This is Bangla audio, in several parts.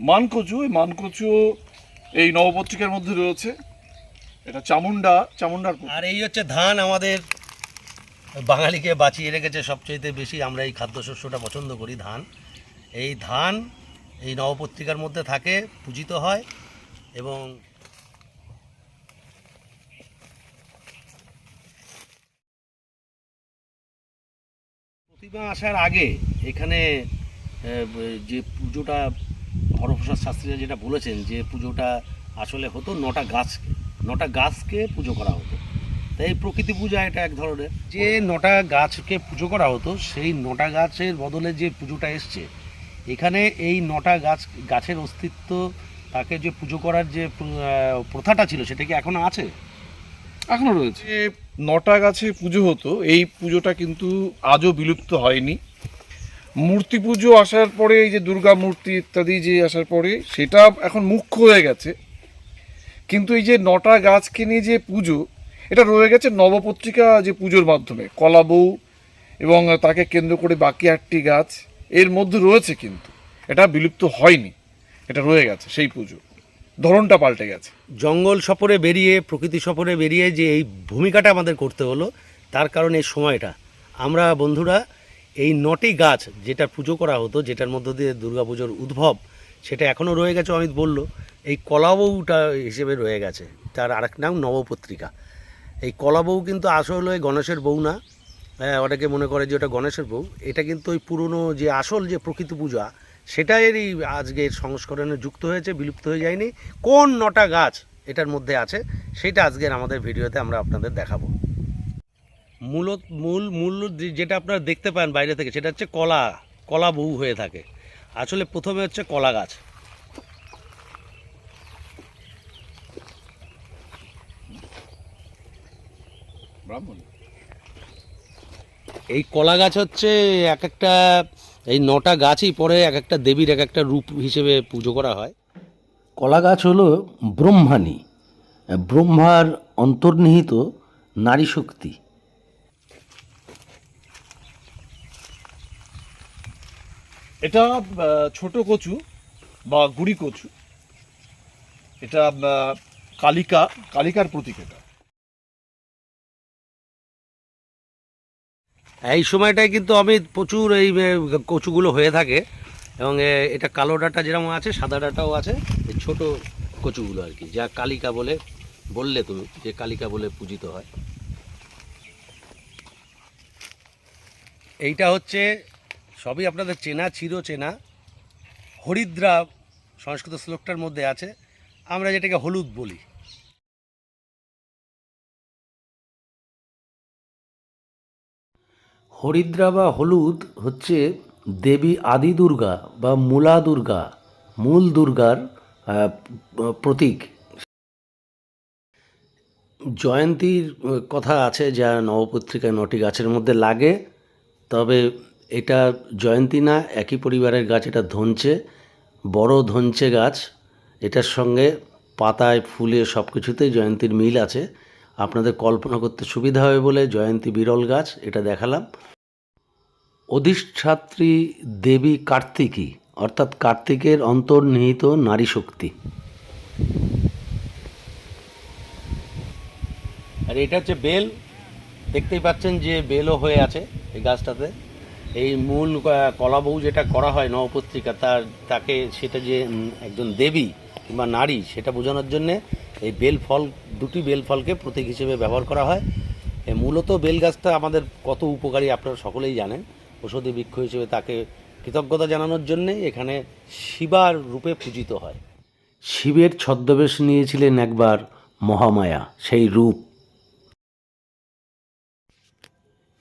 মানকচু, এই মানকচু এই নবপত্রিকার মধ্যে রয়েছে। এটা চামুন্ডা চামুন্ডার আর এই হচ্ছে ধান আমাদের বাঙালিকে বাঁচিয়ে রেখেছে সবচেয়ে বেশি। আমরা এই খাদ্যশস্যটা পছন্দ করি, ধান। এই ধান এই নবপত্রিকার মধ্যে থাকে, পূজিত হয় এবং প্রতিমা আসার আগে এখানে যে পুজোটা হরপ্রসাদ শাস্ত্রীরা যেটা বলেছেন যে পুজোটা আসলে হতো নটা গাছ নটা গাছকে পুজো করা হতো। তাই প্রকৃতি পূজা এটা এক ধরনের। যে নটা গাছকে পুজো করা হতো সেই নটা গাছের বদলে যে পুজোটা এসছে এখানে এই নটা গাছ গাছের অস্তিত্ব তাকে যে পুজো করার যে প্রথাটা ছিল সেটা কি এখনও আছে? এখনও রয়েছে। নটা গাছে পুজো হতো এই পুজোটা কিন্তু আজও বিলুপ্ত হয়নি। মূর্তি পুজো আসার পরে এই যে দুর্গা মূর্তি ইত্যাদি যে আসার পরে সেটা এখন মুখ্য হয়ে গেছে। কিন্তু এই যে নটা গাছকে নিয়ে যে পুজো, এটা রয়ে গেছে নবপত্রিকা যে পুজোর মাধ্যমে। কলা বউ এবং তাকে কেন্দ্র করে বাকি আটটি গাছ এর মধ্যে রয়েছে কিন্তু। এটা বিলুপ্ত হয়নি। এটা রয়ে গেছে সেই পুজো। ধরনটা পাল্টে গেছে। জঙ্গল সফরে বেরিয়ে, প্রকৃতি সফরে বেরিয়ে যে এই ভূমিকাটা আমাদের করতে হলো, তার কারণে এই সময়টা। আমরা বন্ধুরা এই নটি গাছ যেটা পুজো করা হতো, যেটার মধ্য দিয়ে দুর্গাপুজোর উদ্ভব, সেটা এখনও রয়ে গেছে, অমিত বলল। এই কলাবউটা হিসেবে রয়ে গেছে, তার আরেক নাম নবপত্রিকা। এই কলাবউ কিন্তু আসল আসলে গণেশের বউ না। হ্যাঁ ওটাকে মনে করে যে ওটা গণেশের বউ। এটা কিন্তু ওই পুরনো যে আসল যে প্রকৃতি পূজা, সেটারই আজকের সংস্করণে যুক্ত হয়েছে, বিলুপ্ত হয়ে যায়নি। কোন নটা গাছ এটার মধ্যে আছে, সেটা আজকের আমাদের ভিডিওতে আমরা আপনাদের দেখাবো। মূলত মূল মূল যে- যেটা আপনারা দেখতে পান বাইরে থেকে সেটা হচ্ছে কলা কলা বহু হয়ে থাকে। আসলে প্রথমে হচ্ছে কলা গাছ। এই কলা গাছ হচ্ছে এক একটা এই নটা গাছই পরে এক একটা দেবীর এক একটা রূপ হিসেবে পুজো করা হয়। কলা গাছ হলো ব্রহ্মাণী। ব্রহ্মার অন্তর্নিহিত নারী শক্তি এটা ছোট কচু বা গুড়ি কচু। এটা কালিকা, কালিকার প্রতীক এটা। এই সময়টায় কিন্তু আমি প্রচুর এই কচুগুলো হয়ে থাকে এবং এটা কালো ডাটা যেরকম আছে, সাদা ডাটাও আছে, এই ছোট কচুগুলো আর কি, যা কালিকা বলে বললে তুমি, যে কালিকা বলে পূজিত হয়। এইটা হচ্ছে সবই আপনাদের চেনা চির চেনা হরিদ্রা সংস্কৃত শ্লোকটার মধ্যে আছে। আমরা যেটাকে হলুদ বলি। হরিদ্রা বা হলুদ হচ্ছে দেবী আদি দুর্গা বা মূলা দুর্গা মূল দুর্গার প্রতীক। জয়ন্তীর কথা আছে, যা নবপত্রিকায় নটি গাছের মধ্যে লাগে, তবে এটা জয়ন্তী না, একই পরিবারের গাছ, এটা ধনচে বড় ধনচে গাছ। এটার সঙ্গে পাতায়, ফুলে সব কিছুতেই জয়ন্তীর মিল আছে। আপনাদের কল্পনা করতে সুবিধা হবে বলে জয়ন্তী বিরল গাছ, এটা দেখালাম। অধিষ্ঠাত্রী দেবী কার্তিকী, অর্থাৎ কার্তিকের অন্তর্নিহিত নারী শক্তি। আর এটা হচ্ছে বেল। দেখতেই পাচ্ছেন যে বেলও হয়ে আছে এই গাছটাতে। এই মূল কলাবউ যেটা করা হয় নবপত্রিকা, তার, তাকে সেটা যে একজন দেবী কিংবা নারী সেটা বোঝানোর জন্যে এই বেল ফল দুটি বেল ফলকে প্রতীক হিসেবে ব্যবহার করা হয়। মূলত বেল গাছটা আমাদের কত উপকারী আপনারা সকলেই জানেন। ঔষধি বৃক্ষ হিসেবে তাকে কৃতজ্ঞতা জানানোর জন্যে এখানে শিবার রূপে পূজিত হয়। শিবের ছদ্মবেশ নিয়েছিলেন একবার মহামায়া, সেই রূপ।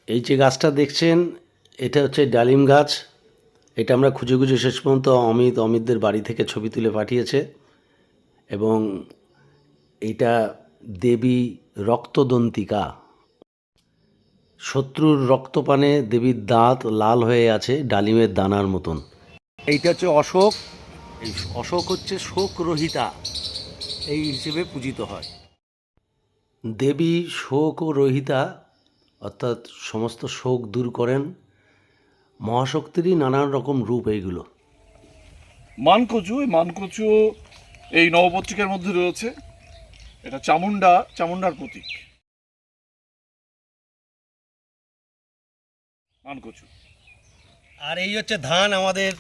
এই যে গাছটা দেখছেন এটা হচ্ছে ডালিম গাছ। এটা আমরা খুঁজে খুঁজে শেষ পর্যন্ত অমিত অমিতদের বাড়ি থেকে ছবি তুলে পাঠিয়েছে। এবং এটা দেবী রক্তদন্তিকা। শত্রুর রক্তপানে দেবীর দাঁত লাল হয়ে আছে ডালিমের দানার মতন। এইটা হচ্ছে অশোক। এই অশোক হচ্ছে শোক রহিতা এই হিসেবে পূজিত হয়। দেবী শোক ও রহিতা অর্থাৎ সমস্ত শোক দূর করেন। মহাশক্তিরই নানান রকম রূপ এইগুলো। মানকচু এই মানকচু এই নবপত্রিকার মধ্যে রয়েছে। এটা চামুন্ডা চামুন্ডার প্রতীক। মানকচু। আর এই হচ্ছে ধান আমাদের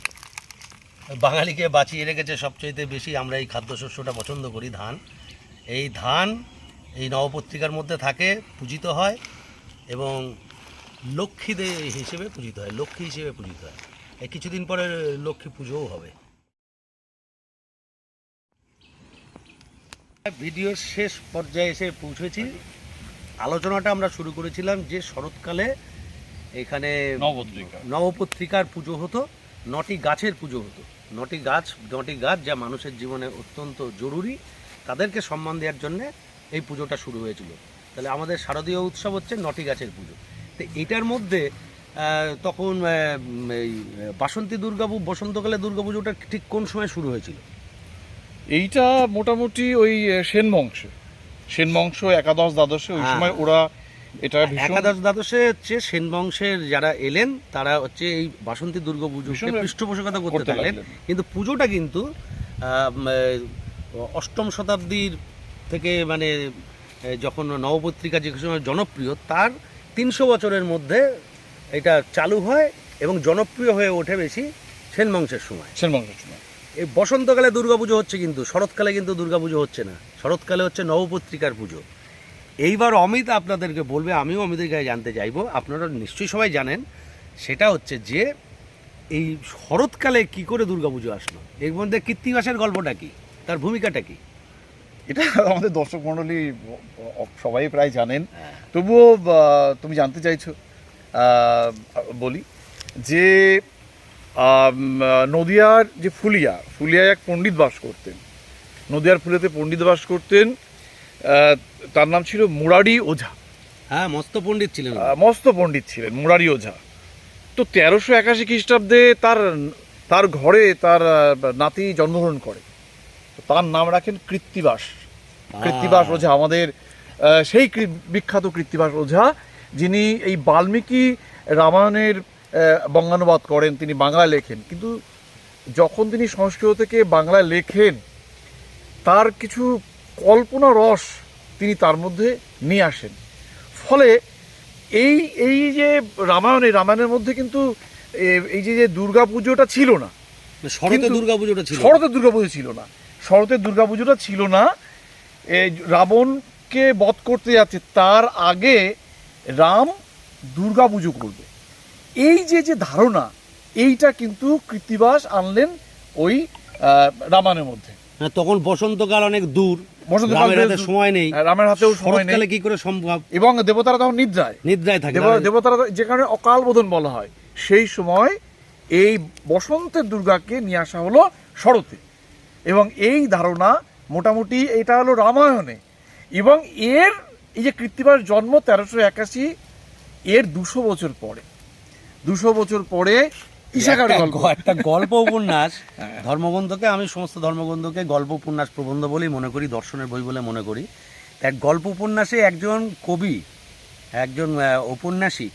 বাঙালিকে বাঁচিয়ে রেখেছে সবচেয়ে বেশি। আমরা এই খাদ্যশস্যটা পছন্দ করি ধান। এই ধান এই নবপত্রিকার মধ্যে থাকে পূজিত হয় এবং লক্ষ্মী দে হিসেবে পূজিত হয় লক্ষ্মী হিসেবে পূজিত হয়। এই কিছুদিন পরে লক্ষ্মী পুজোও হবে। ভিডিওর শেষ পর্যায়ে এসে পৌঁছেছি। আলোচনাটা আমরা শুরু করেছিলাম যে শরৎকালে এখানে নবপত্রিকার পুজো হতো নটি গাছের পুজো হতো। নটি গাছ নটি গাছ যা মানুষের জীবনে অত্যন্ত জরুরি। তাদেরকে সম্মান দেওয়ার জন্য এই পুজোটা শুরু হয়েছিল। তাহলে আমাদের শারদীয় উৎসব হচ্ছে নটি গাছের পুজো। তো এটার মধ্যে তখন এই বাসন্তী দুর্গাপু বসন্তকালে দুর্গাপুজোটা ঠিক কোন সময় শুরু হয়েছিল এইটা মোটামুটি ওই সেন বংশ সেন বংশ একাদশ দ্বাদশে ওই হ্যাঁ। সময় ওরা এটা একাদশ দ্বাদশে হচ্ছে সেন বংশের যারা এলেন তারা হচ্ছে এই বাসন্তী দুর্গা ভীষণ পৃষ্ঠপোষকতা করতে লাগলেন। কিন্তু পুজোটা কিন্তু অষ্টম শতাব্দীর থেকে মানে যখন নবপত্রিকা যে সময় জনপ্রিয় তার তিনশো বছরের মধ্যে এটা চালু হয় এবং জনপ্রিয় হয়ে ওঠে বেশি সেন বংশের সময়। সেন বংশের সময়। এই বসন্তকালে দুর্গাপুজো হচ্ছে কিন্তু শরৎকালে কিন্তু দুর্গাপুজো হচ্ছে না। শরৎকালে হচ্ছে নবপত্রিকার পুজো। এইবার অমিত আপনাদেরকে বলবে আমিও অমিতের কাছে জানতে চাইব। আপনারা নিশ্চয়ই সবাই জানেন সেটা হচ্ছে যে এই শরৎকালে কি করে দুর্গাপুজো আসলো? এর মধ্যে কৃত্তিবাসের গল্পটা কি? তার ভূমিকাটা কি? এটা আমাদের দর্শক মণ্ডলী সবাই প্রায় জানেন। তবুও তুমি জানতে চাইছো বলি যে নদিয়ার যে ফুলিয়া ফুলিয়ায় এক পণ্ডিত বাস করতেন। নদিয়ার ফুলিয়াতে পণ্ডিত বাস করতেন তার নাম ছিল মুরারি ওঝা। হ্যাঁ মস্ত পণ্ডিত ছিলেন মস্ত পণ্ডিত ছিলেন মুরারি ওঝা। তো তেরোশো একাশি খ্রিস্টাব্দে তার তার ঘরে তার নাতি জন্মগ্রহণ করে। তার নাম রাখেন কৃত্তিবাস। কৃত্তিবাস ওঝা আমাদের সেই বিখ্যাত কৃত্তিবাস ওঝা যিনি এই বাল্মীকি রামায়ণের বঙ্গানুবাদ করেন তিনি বাংলায় লেখেন। কিন্তু যখন তিনি সংস্কৃত থেকে বাংলায় লেখেন তার কিছু কল্পনা রস তিনি তার মধ্যে নিয়ে আসেন। ফলে এই এই যে রামায়ণে রামায়ণের মধ্যে কিন্তু এই যে যে দুর্গা পুজোটা ছিল না শরতে কিন্তু- দুর্গাপুজোটা ছিল শরতের দুর্গাপুজো ছিল না। শরতের দুর্গাপুজোটা ছিল না। এই রাবণকে বধ করতে যাচ্ছে তার আগে রাম দুর্গাপুজো করবে। এই যে যে ধারণা এইটা কিন্তু কৃত্তিবাস আনলেন ওই রামায়ণের মধ্যে। হ্যাঁ, তখন বসন্তকাল অনেক দূর বসন্তকাল সময় নেই। রামের হাতেও সময় নেই। শরৎকালে কি করে সম্ভব? এবং দেবতারা তখন নিদ্রায়। নিদ্রায় থাকে দেবতারা যে কারণে অকাল বোধন বলা হয় সেই সময় এই বসন্তের দুর্গাকে নিয়ে আসা হলো শরতে। এবং এই ধারণা মোটামুটি এটা হলো রামায়ণে। এবং এর এই যে কৃত্তিবার জন্ম তেরোশো একাশি এর দুশো বছর পরে। দুশো বছর পরে ইশাকার গল্প। একটা গল্প উপন্যাস ধর্মগ্রন্থকে আমি সমস্ত ধর্মগ্রন্থকে গল্প উপন্যাস প্রবন্ধ বলেই মনে করি দর্শনের বই বলে মনে করি। এক গল্প উপন্যাসে একজন কবি একজন ঔপন্যাসিক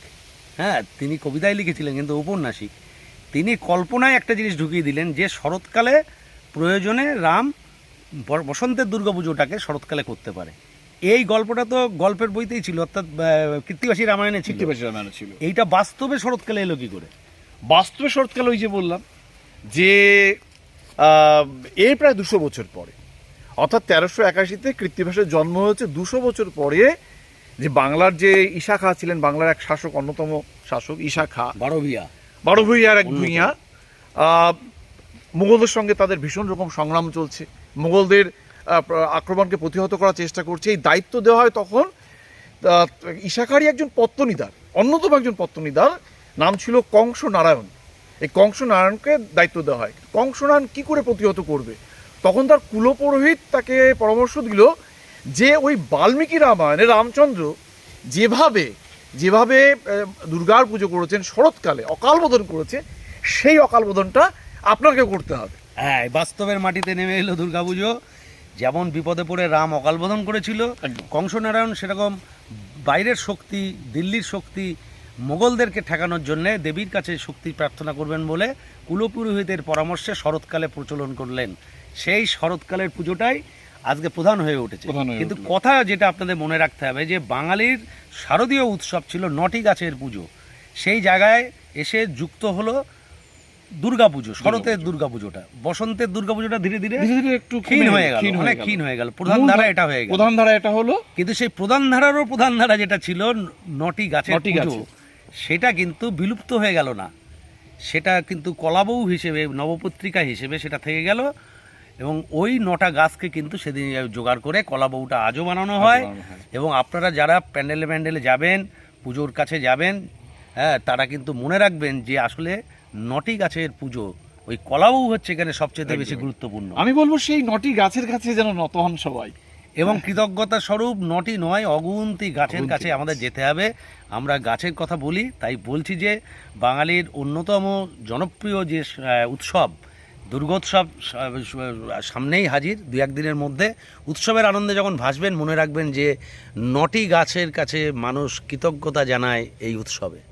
হ্যাঁ তিনি কবিতায় লিখেছিলেন কিন্তু ঔপন্যাসিক তিনি কল্পনায় একটা জিনিস ঢুকিয়ে দিলেন যে শরৎকালে প্রয়োজনে রাম বসন্তের দুর্গাপুজোটাকে শরৎকালে করতে পারে। এই গল্পটা তো গল্পের বইতেই ছিল অর্থাৎ কৃত্তিবাসী রামায়ণে ছিল। কৃত্তিবাসী রামায়ণে ছিল। এইটা বাস্তবে শরৎকালে এলো কি করে? বাস্তবে শরৎকাল ওই যে বললাম যে এর প্রায় দুশো বছর পরে। অর্থাৎ তেরোশো একাশিতে কৃত্তিবাসের জন্ম হয়েছে দুশো বছর পরে যে বাংলার যে ঈশা খা ছিলেন বাংলার এক শাসক অন্যতম শাসক ঈশা খা বারো ভিয়া বড় ভূঁইয়ার এক। ভূঁইয়া। মুঘলদের সঙ্গে তাদের ভীষণ রকম সংগ্রাম চলছে। মুঘলদের আক্রমণকে প্রতিহত করার চেষ্টা করছে। এই দায়িত্ব দেওয়া হয় তখন ঈশাখারই একজন পত্তনিদার, অন্যতম একজন পত্তনিদার, নাম ছিল কংস নারায়ণ এই কংস নারায়ণকে দায়িত্ব দেওয়া হয়। কংস নারায়ণ কী করে প্রতিহত করবে? তখন তার কুলপুরোহিত তাকে পরামর্শ দিল যে ওই বাল্মীকি রামায়ণে রামচন্দ্র যেভাবে যেভাবে দুর্গার পুজো করেছেন, শরৎকালে অকালবোধন করেছে, সেই অকাল বোধনটা আপনাকে করতে হবে। হ্যাঁ বাস্তবের মাটিতে নেমে এলো দুর্গাপুজো। যেমন বিপদে পড়ে রাম অকালবোধন করেছিল। কংসনারায়ণ সেরকম বাইরের শক্তি দিল্লির শক্তি মোগলদেরকে ঠেকানোর জন্য দেবীর কাছে শক্তি প্রার্থনা করবেন বলে কুলপুরোহিতের পরামর্শে শরৎকালে প্রচলন করলেন। সেই শরৎকালের পুজোটাই আজকে প্রধান হয়ে উঠেছে। কিন্তু কথা যেটা আপনাদের মনে রাখতে হবে যে বাঙালির শারদীয় উৎসব ছিল নটি গাছের পুজো। সেই জায়গায় এসে যুক্ত হলো দুর্গাপুজো শরতের দুর্গাপুজোটা বসন্তের দুর্গাপুজোটা ধীরে ধীরে ধীরে ধীরে একটু ক্ষীণ হয়ে গেল অনেক ক্ষীণ হয়ে গেল। প্রধান ধারা এটা হয়ে গেল। প্রধান ধারা এটা হলো কিন্তু সেই প্রধান ধারারও প্রধান ধারা যেটা ছিল নটি গাছের পুজো সেটা কিন্তু বিলুপ্ত হয়ে গেল না। সেটা কিন্তু কলাবউ হিসেবে নবপত্রিকা হিসেবে সেটা থেকে গেল এবং ওই নটা গাছকে কিন্তু সেদিন জোগাড় করে কলাবউটা আজও বানানো হয়। বানানো হয়। এবং আপনারা যারা প্যান্ডেলে প্যান্ডেলে যাবেন পুজোর কাছে যাবেন হ্যাঁ তারা কিন্তু মনে রাখবেন যে আসলে নটি গাছের পুজো ওই কলাবউ হচ্ছে এখানে সবচেয়ে বেশি গুরুত্বপূর্ণ। আমি বলব সেই নটি গাছের কাছে যেন নত হন সবাই। এবং কৃতজ্ঞতা স্বরূপ নটি নয় অগুন্তি গাছের কাছে আমাদের যেতে হবে। আমরা গাছের কথা বলি তাই বলছি যে বাঙালির অন্যতম জনপ্রিয় যে উৎসব দুর্গোৎসব সামনেই হাজির দু একদিনের মধ্যে। উৎসবের আনন্দে যখন ভাসবেন মনে রাখবেন যে নটি গাছের কাছে মানুষ কৃতজ্ঞতা জানায় এই উৎসবে।